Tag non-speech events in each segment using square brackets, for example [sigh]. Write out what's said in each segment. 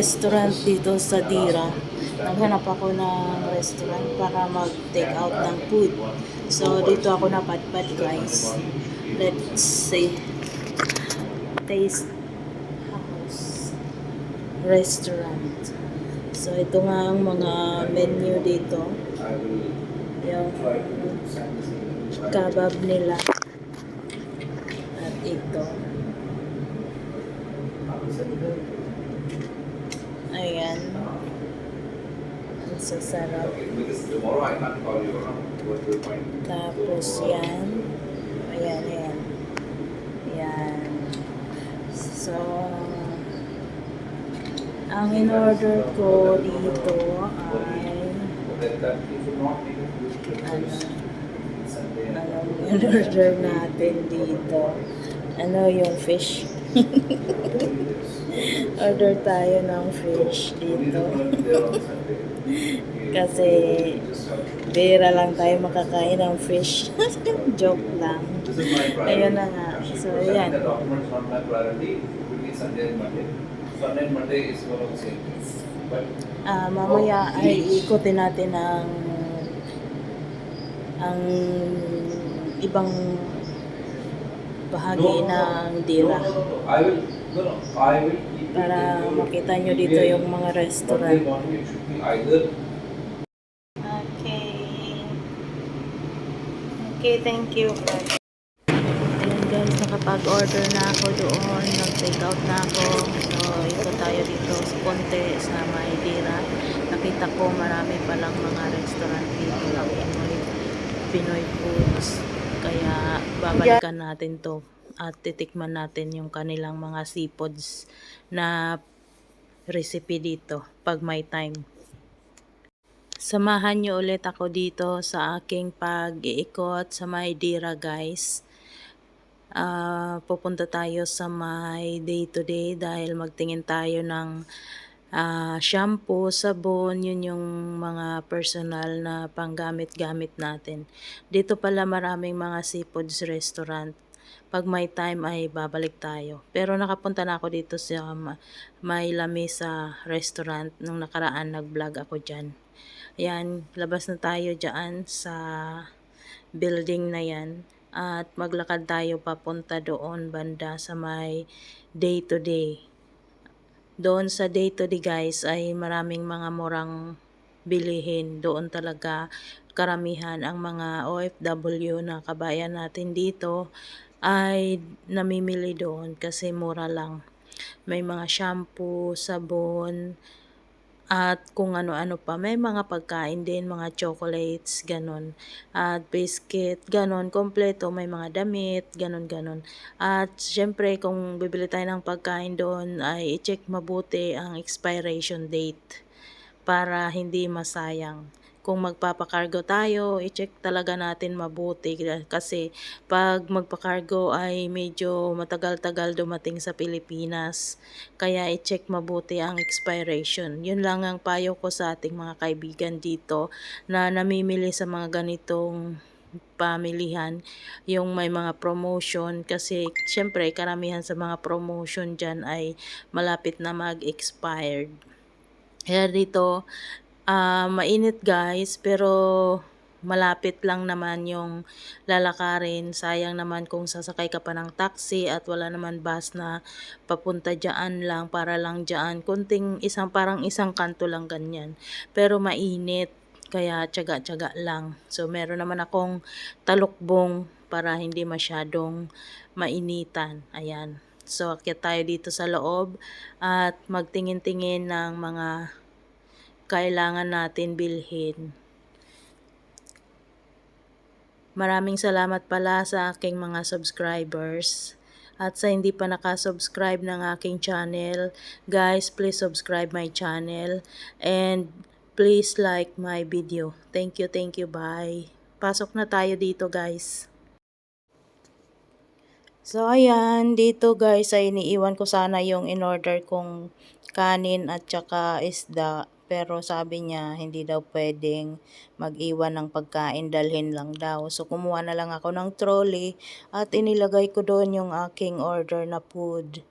restaurant dito sa Dira. Naghanap ako ng restaurant para mag-take out ng food. So, dito ako napadpad guys. Let's see. Taste House Restaurant. So, ito nga ang mga menu dito. Yung kebab nila. At ito. Ayan. Ang sasarap. Because tomorrow I can't call you around. What will point? Tapos yan. Ayan, ayan. Yan. So, ang in-order ko dito ay ano, [laughs] anong in-order natin dito. Ano yung fish? [laughs] Order tayo ng fish dito. [laughs] Kasi bira lang tayo makakain ng fish. [laughs] Joke lang. Ayun na nga. So, ayan. Ah, mamaya ay ikutin natin ang ang ibang bahagi ng dira para makita nyo dito yung mga restaurant. Okay. Okay, thank you. Ayan guys, nakapag-order na ako doon. Nag-take out na ako. So, ikot tayo dito sa Ponte sa Maydira. Nakita ko marami palang mga restaurant dito Pinoy, Pinoy foods. Kaya babalikan natin to at titikman natin yung kanilang mga seafoods na recipe dito pag may time. Samahan niyo ulit ako dito sa aking pag-iikot sa Maydira guys. Ah, pupunta tayo sa my day to day dahil magtingin tayo ng ah, shampoo, sabon, yun yung mga personal na panggamit-gamit natin. Dito pala maraming mga seafoods restaurant. Pag may time ay babalik tayo. Pero nakapunta na ako dito sa Ma- may lamesa restaurant nung nakaraan nag-vlog ako dyan. Ayan, labas na tayo dyan sa building na yan. At maglakad tayo papunta doon banda sa may day to day. Doon sa day to day guys ay maraming mga murang bilihin. Doon talaga karamihan ang mga OFW na kabayan natin dito ay namimili doon kasi mura lang. May mga shampoo, sabon, at kung ano-ano pa. May mga pagkain din, mga chocolates, ganon. At biscuit, ganon, kompleto. May mga damit, ganon, ganon. At syempre, kung bibili tayo ng pagkain doon, ay i-check mabuti ang expiration date para hindi masayang. Kung magpapakargo tayo, i-check talaga natin mabuti kasi pag magpakargo ay medyo matagal-tagal dumating sa Pilipinas. Kaya i-check mabuti ang expiration. Yun lang ang payo ko sa ating mga kaibigan dito na namimili sa mga ganitong pamilihan yung may mga promotion kasi syempre karamihan sa mga promotion dyan ay malapit na mag-expired. Kaya dito, ah mainit guys, pero malapit lang naman yung lalakarin. Sayang naman kung sasakay ka pa ng taxi at wala naman bus na papunta dyan lang para lang dyan. Kunting isang parang isang kanto lang ganyan. Pero mainit kaya tiyaga-tiyaga lang. So meron naman akong talukbong para hindi masyadong mainitan. Ayan. So akyat tayo dito sa loob at magtingin-tingin ng mga kailangan natin bilhin. Maraming salamat pala sa aking mga subscribers. At sa hindi pa nakasubscribe ng aking channel, guys, please subscribe my channel. And please like my video. Thank you, thank you, bye. Pasok na tayo dito, guys. So, ayan, dito guys ay iniiwan ko sana yung in-order kong kanin at saka isda Pero sabi niya, hindi daw pwedeng mag-iwan ng pagkain, dalhin lang daw. So, kumuha na lang ako ng trolley at inilagay ko doon yung aking order na food.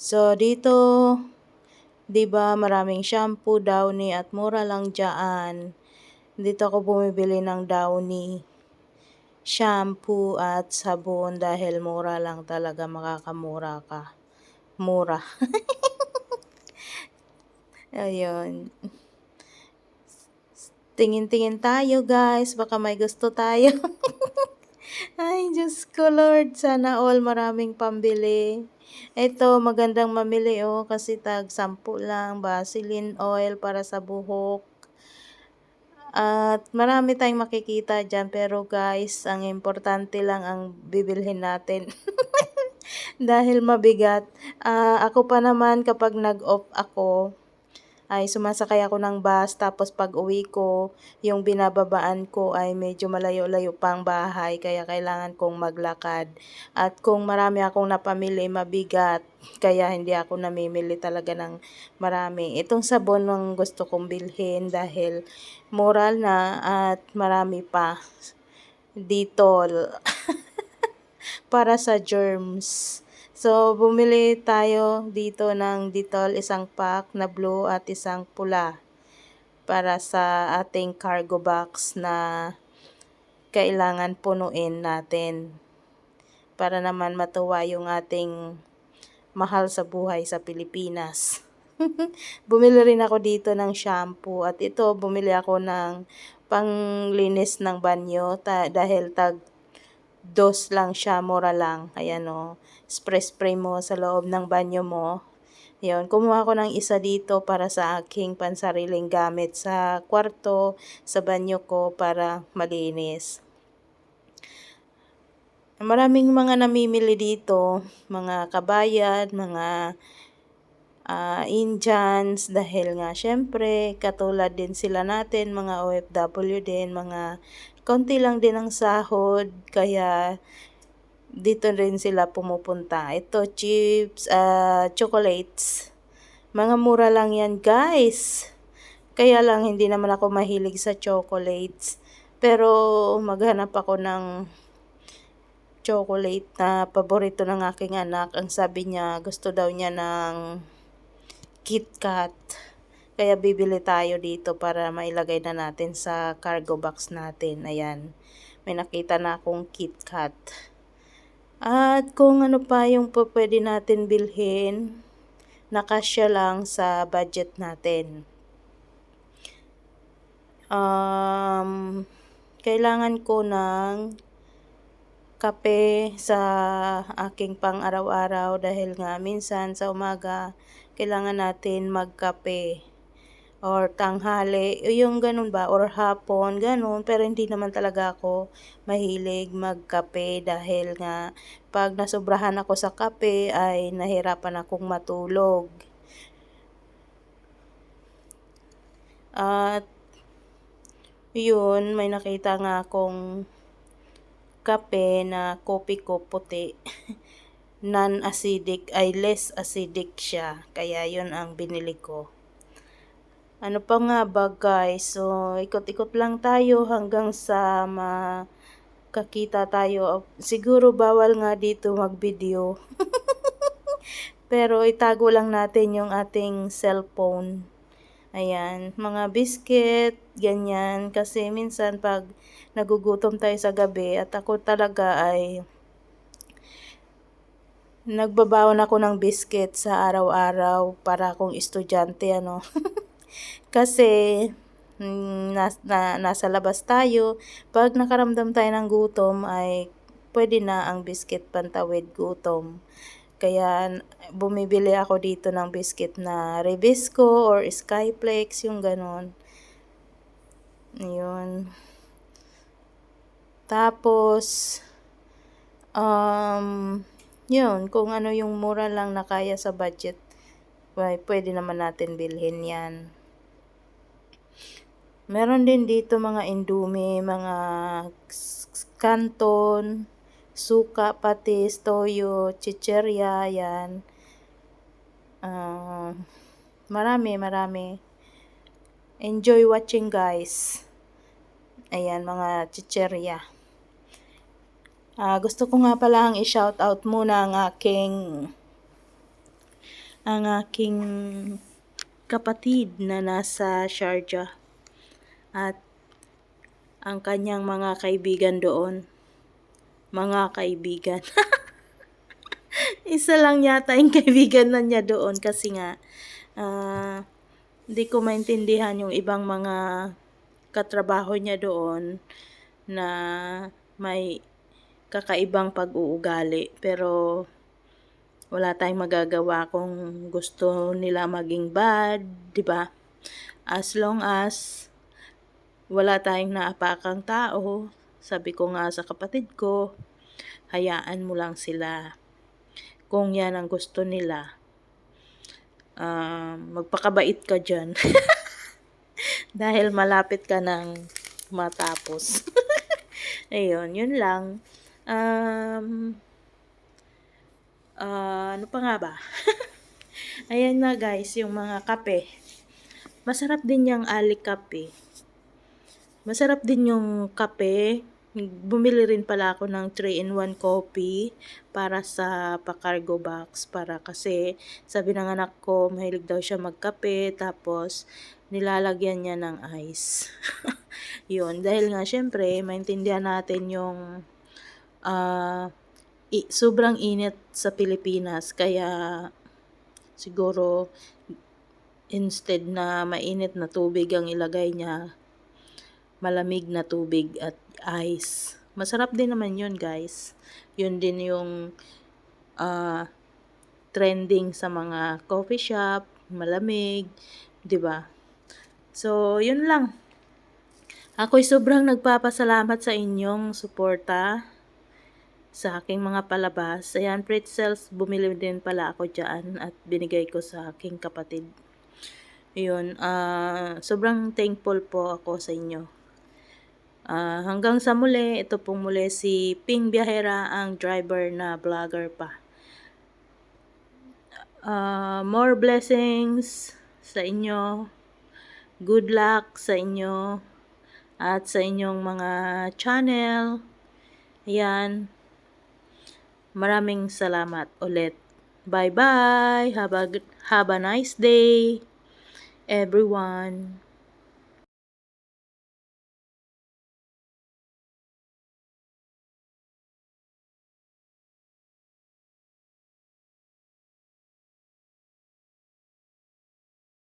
So, dito, di ba maraming shampoo, downy at mura lang dyan. Dito ako bumibili ng downy shampoo at sabon dahil mura lang talaga makakamura ka. Mura. [laughs] Ayun. Tingin-tingin tayo guys, baka may gusto tayo. [laughs] Ay, Diyos ko Lord, sana all maraming pambili. Ito, magandang mamili oh, kasi tag 10 lang, Vaseline oil para sa buhok. At marami tayong makikita dyan, pero guys, ang importante lang ang bibilhin natin. [laughs] Dahil mabigat. Ah, ako pa naman kapag nag-off ako, ay sumasakay ako ng bus tapos pag uwi ko, yung binababaan ko ay medyo malayo-layo pang bahay kaya kailangan kong maglakad. At kung marami akong napamili, mabigat. Kaya hindi ako namimili talaga ng marami. Itong sabon ang gusto kong bilhin dahil moral na at marami pa. Ditol. [laughs] para sa germs. So, bumili tayo dito ng Dettol, isang pack na blue at isang pula para sa ating cargo box na kailangan punuin natin para naman matuwa yung ating mahal sa buhay sa Pilipinas. [laughs] bumili rin ako dito ng shampoo at ito bumili ako ng panglinis ng banyo ta- dahil tag dos lang siya, mura lang. Ayan o, spray-spray mo sa loob ng banyo mo. Yun, kumuha ko ng isa dito para sa aking pansariling gamit sa kwarto, sa banyo ko para malinis. Maraming mga namimili dito, mga kabayan, mga uh, Indians dahil nga syempre katulad din sila natin mga OFW din mga konti lang din ang sahod kaya dito rin sila pumupunta. Ito chips uh, chocolates. Mga mura lang yan guys. Kaya lang hindi naman ako mahilig sa chocolates. Pero maghanap ako ng chocolate na paborito ng aking anak. Ang sabi niya gusto daw niya ng KitKat. Kaya bibili tayo dito para mailagay na natin sa cargo box natin. Ayan. May nakita na akong KitKat. At kung ano pa yung pwede natin bilhin, nakasya lang sa budget natin. Um, kailangan ko ng kape sa aking pang-araw-araw dahil nga minsan sa umaga kailangan natin magkape or tanghali, yung ganun ba, or hapon, ganun, pero hindi naman talaga ako mahilig magkape dahil nga pag nasobrahan ako sa kape ay nahirapan akong matulog. At yun, may nakita nga akong kape na kopi ko puti. [laughs] non-acidic ay less acidic siya. Kaya yun ang binili ko. Ano pa nga ba guys? So, ikot-ikot lang tayo hanggang sa makakita tayo. Siguro bawal nga dito mag-video. [laughs] Pero itago lang natin yung ating cellphone. Ayan, mga biscuit, ganyan. Kasi minsan pag nagugutom tayo sa gabi at ako talaga ay Nagbabaon ako ng biscuit sa araw-araw para akong estudyante ano. [laughs] Kasi mm, nas, na, nasa labas tayo, pag nakaramdam tayo ng gutom ay pwede na ang biscuit pantawid gutom. Kaya bumibili ako dito ng biscuit na Rebisco or Skyplex, yung ganon. Yun. Tapos, um, yun, kung ano yung mura lang na kaya sa budget, ay, pwede naman natin bilhin yan. Meron din dito mga indomie, mga kanton, suka, patis, toyo, chicherya, yan. Uh, marami, marami. Enjoy watching guys. Ayan, mga chicherya. Ah, gusto ko nga palang i-shout out muna ang aking ang aking kapatid na nasa Sharjah at ang kanyang mga kaibigan doon. Mga kaibigan. [laughs] Isa lang yata yung kaibigan na niya doon kasi nga ah, hindi ko maintindihan yung ibang mga katrabaho niya doon na may kakaibang pag-uugali pero wala tayong magagawa kung gusto nila maging bad, 'di ba? As long as wala tayong naapakang tao, sabi ko nga sa kapatid ko, hayaan mo lang sila. Kung yan ang gusto nila, ah, magpakabait ka dyan. [laughs] Dahil malapit ka ng matapos. [laughs] Ayun, yun lang. Um, ah, ano pa nga ba? [laughs] Ayan na guys, yung mga kape. Masarap din yung ali kape. Masarap din yung kape. Bumili rin pala ako ng 3-in-1 coffee para sa pa-cargo box para kasi sabi ng anak ko mahilig daw siya magkape tapos nilalagyan niya ng ice. [laughs] Yun, dahil nga syempre maintindihan natin yung ah i- sobrang init sa Pilipinas kaya siguro instead na mainit na tubig ang ilagay niya malamig na tubig at ice. Masarap din naman yun guys. Yun din yung ah, trending sa mga coffee shop, malamig, 'di ba? So, yun lang. Ako'y sobrang nagpapasalamat sa inyong suporta sa aking mga palabas. Ayan, pretzels, bumili din pala ako dyan at binigay ko sa aking kapatid. Yun, ah, sobrang thankful po ako sa inyo. Ah, hanggang sa muli, ito pong muli si Ping Biahera, ang driver na vlogger pa. Ah, more blessings sa inyo. Good luck sa inyo at sa inyong mga channel. Ayan. Maraming salamat ulit. Bye-bye. Have a, have a nice day, everyone.